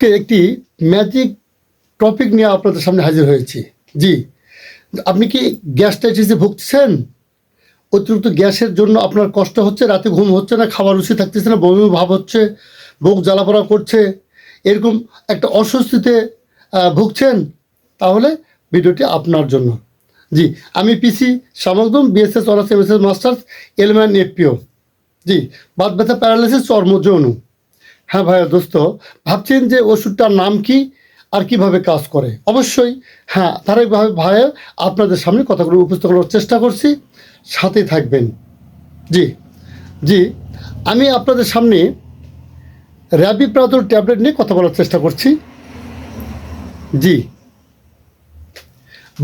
আজকে একটি magic topic নিয়ে আপনাদের সামনে হাজির হয়েছি। জি, আপনি কি গ্যাস গ্যাস্ট্রাইটিসে ভুগছেন? অতিরিক্ত গ্যাসের জন্য আপনার কষ্ট হচ্ছে, রাতে ঘুম হচ্ছে না, খাবার রুচি থাকতেছে না, বমি ভাব হচ্ছে, বুক জ্বালাপড়া করছে, এরকম একটা অস্বস্তিতে ভুগছেন? তাহলে ভিডিওটি আপনার জন্য। জি, আমি পিসি সামগ্রম বিএসএস অনার্স এমএসএস মাস্টার্স এলম্যান এফপিও জি বাদ ব্যথা প্যারালাইসিস চর্ম যৌন হ্যাঁ ভাইয়া, দোস্ত, ভাবছেন যে ওষুধটার নাম কি আর কীভাবে কাজ করে? অবশ্যই হ্যাঁ ধারাবাহিকভাবে ভাইয়া, আপনাদের সামনে কথাগুলো উপস্থাপন করার চেষ্টা করছি। সাথে থাকবেন। জি জি, আমি আপনাদের সামনে র্যাবি প্রাদুর ট্যাবলেট নিয়ে কথা বলার চেষ্টা করছি। জি,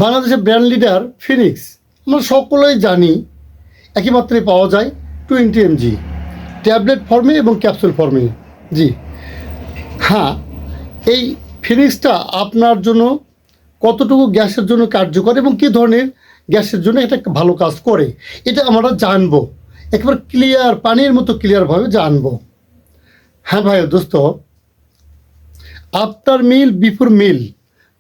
বাংলাদেশের ব্র্যান্ড লিডার ফিনিক্স, আমরা সকলেই জানি একই মাত্রায় পাওয়া যায় টোয়েন্টি এমজি, ট্যাবলেট ফর্মে এবং ক্যাপসুল ফর্মে। জি। হ্যাঁ এই ফিনিক্সটা আপনার জন্য কতটুকু গ্যাসের জন্য কার্যকর এবং কী ধরনের গ্যাসের জন্য এটা ভালো কাজ করে, এটা আমরা জানব। একবার ক্লিয়ার পানির মতো ক্লিয়ারভাবে জানব। হ্যাঁ ভাই, দোস্ত after meal before meal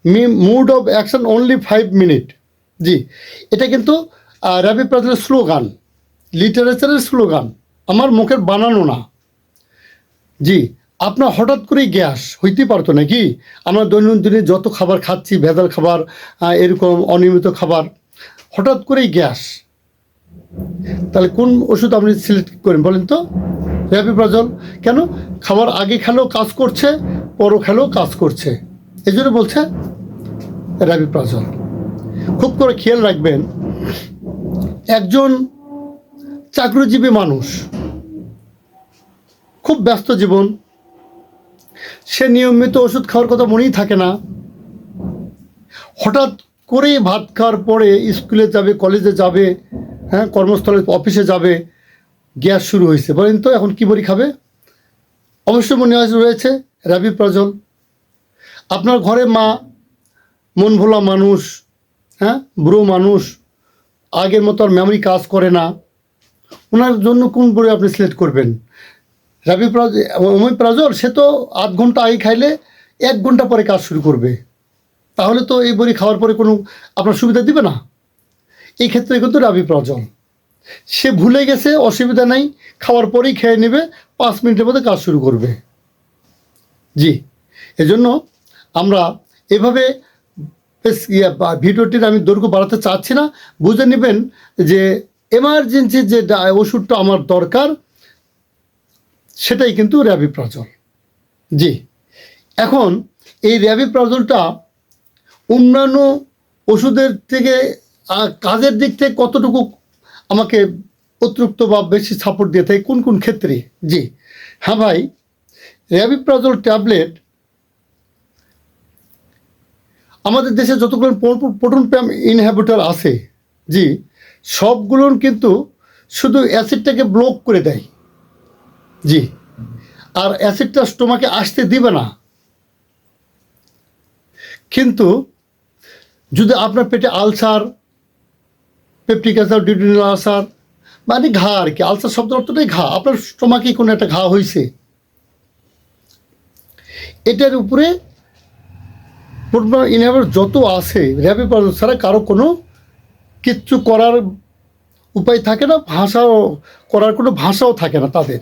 me mood off action only five minute জি, এটা কিন্তু র্যাপি প্রাজের স্লোগান লিটারেচারের স্লোগান আমার মুখের বানানো না। জি, আপনার হঠাৎ করেই গ্যাস হইতে পারতো নাকি? আমরা দৈনন্দিনে যত খাবার খাচ্ছি, ভেজাল খাবার এরকম অনিয়মিত খাবার, হঠাৎ করেই গ্যাস। তাহলে কোন ওষুধ আপনি সিলেক্ট করেন বলেন তো? র্যাপিপ্রাজল কেন? খাবার আগে খেলেও কাজ করছে, পরও খেলেও কাজ করছে। এই জন্য বলছে র্যাপিপ্রাজল খুব করে খেয়াল রাখবেন, একজন চাকরিজীবী মানুষ খুব ব্যস্ত জীবন। সে নিয়মিত ওষুধ খাওয়ার কথা মনেই থাকে না। হঠাৎ করেই ভাত খাওয়ার পরে স্কুলে যাবে, কলেজে যাবে হ্যাঁ কর্মস্থলে, অফিসে যাবে, গ্যাস শুরু হয়েছে। বলেন তো, এখন কী বড়ি খাবে অবশ্যই মনে রয়েছে র্যাবি প্রজল আপনার ঘরে মা, মন ভোলা মানুষ হ্যাঁ বুড়ো মানুষ, আগের মতো আর মেমোরি কাজ করে না। ওনার জন্য কোন বড়ি আপনি সিলেক্ট করবেন? রাবি প্রাজল, সে তো আধ ঘণ্টা আগে খাইলে এক ঘণ্টা পরে কাজ শুরু করবে। তাহলে তো এই বড়ি খাওয়ার পরে কোনো আপনার সুবিধা দিবে না? এই ক্ষেত্রে কিন্তু রাবি প্রাজল। সে ভুলে গেছে, অসুবিধা নাই, খাওয়ার পরেই খেয়ে নেবে, পাঁচ মিনিটের মধ্যে কাজ শুরু করবে। জি, এজন্য আমরা এভাবে ভিডিওটির আমি দৈর্ঘ্য বাড়াতে চাচ্ছি না। বুঝে নেবেন যে এমার্জেন্সি যে ওষুধটা আমার দরকার সেটাই কিন্তু র্যাবিপ্রাজল জি। এখন এই র‍্যাবি র্যাবিপ্রাজলটা অন্যান্য ওষুধের থেকে কাজের দিক থেকে কতটুকু আমাকে অতিরিক্ত বা বেশি সাপোর্ট দিয়ে থাকে, কোন কোন ক্ষেত্রে? জি। হ্যাঁ ভাই, র্যাবি র্যাবিপ্রাজল ট্যাবলেট আমাদের দেশে যতগুলো প্রোটন প্যাম ইনহ্যাবিটার আছে, জি, সবগুলোর কিন্তু শুধু অ্যাসিডটাকে ব্লক করে দেয়। জি। আর অ্যাসিডটা স্টোমাকে আসতে দিবে না। কিন্তু যদি আপনার পেটে ulcer, peptic ulcer duodenal ulcer মানে ঘা আর কি, আলসার শব্দ অর্থটাই ঘা। আপনার স্টোমাকে কোনো একটা ঘা হয়েছে এটার উপরে ইনহেভার যত আছে র্যাপি ছাড়া কারও কোনো কিচ্ছু করার উপায় থাকে না, ভাষাও করার কোনো ভাষাও থাকে না তাদের।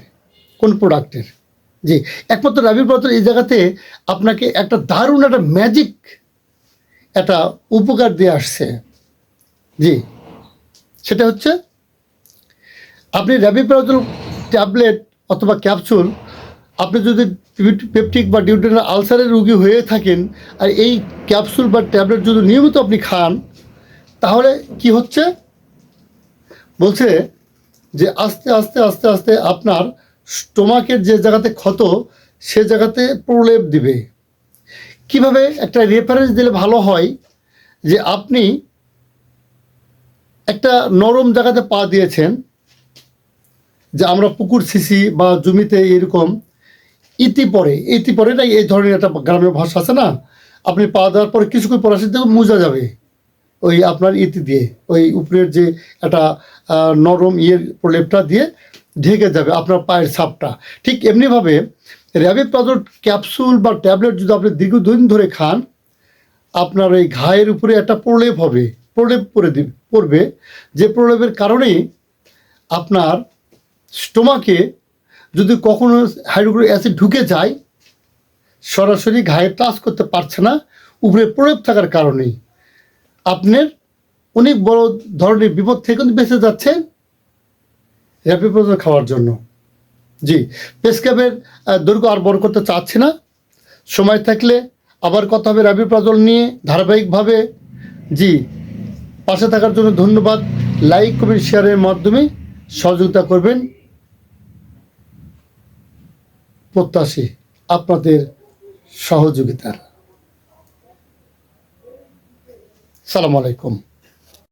কোন প্রোডাক্টের জি, একমাত্র রাবি ব্রত এই জায়গাতে আপনাকে একটা দারুণ একটা ম্যাজিক একটা উপকার দিয়ে আসছে। জি, সেটা হচ্ছে আপনি র্যাবিপ্রাজল ট্যাবলেট অথবা ক্যাপসুল আপনি যদি পেপটিক বা ডিউটেনাল আলসারের রুগী হয়ে থাকেন আর এই ক্যাপসুল বা ট্যাবলেট যদি নিয়মিত আপনি খান, তাহলে কি হচ্ছে? বলছে যে আস্তে আস্তে আস্তে আস্তে আপনার স্টোমাকের যে জায়গাতে ক্ষত, সে জায়গাতে প্রলেপ দিবে। কীভাবে একটা রেফারেন্স দিলে ভালো হয় যে আপনি একটা নরম জায়গাতে পা দিয়েছেন, যে আমরা পুকুর সিসি বা জমিতে এরকম, ইতি পরে ইতি পরে না এই ধরনের একটা গ্রামের ভাষা আছে না? আপনি পা দেওয়ার পরে কিছুক্ষণ পর আসে মোজা যাবে ওই আপনার ইতি দিয়ে, ওই উপরের যে একটা নরম ইয়ের প্রলেপটা দিয়ে ঢেকে যাবে আপনার পায়ের ছাপটা। ঠিক এমনিভাবে র্যাবিপ্রাজল ক্যাপসুল বা ট্যাবলেট যদি আপনি দীর্ঘদিন ধরে খান, আপনার এই ঘায়ের উপরে একটা প্রলেপ হবে, প্রলেপ পরে দিবে, পড়বে। যে প্রলেপের কারণেই আপনার স্টোমাকে যদি কখনো হাইড্রোক্লোরিক অ্যাসিড ঢুকে যায়, সরাসরি ঘায়ে টাচ করতে পারছে না, উপরে প্রলেপ থাকার কারণেই। আপনার অনেক বড় ধরনের বিপদ থেকে কিন্তু বেঁচে যাচ্ছেন র্যাপিপ্রোজল খাওয়ার জন্য। জি পেসক্যাপের দৈর্ঘ্য আর বড় করতে চাচ্ছি না। সময় থাকলে আবার কথা হবে র্যাপিপ্রাজল নিয়ে ধারাবাহিকভাবে। জি, পাশে থাকার জন্য ধন্যবাদ। লাইক কমেন্ট শেয়ারের মাধ্যমে সহযোগিতা করবেন। প্রত্যাশী আপনাদের সহযোগিতার। সালাম আলাইকুম।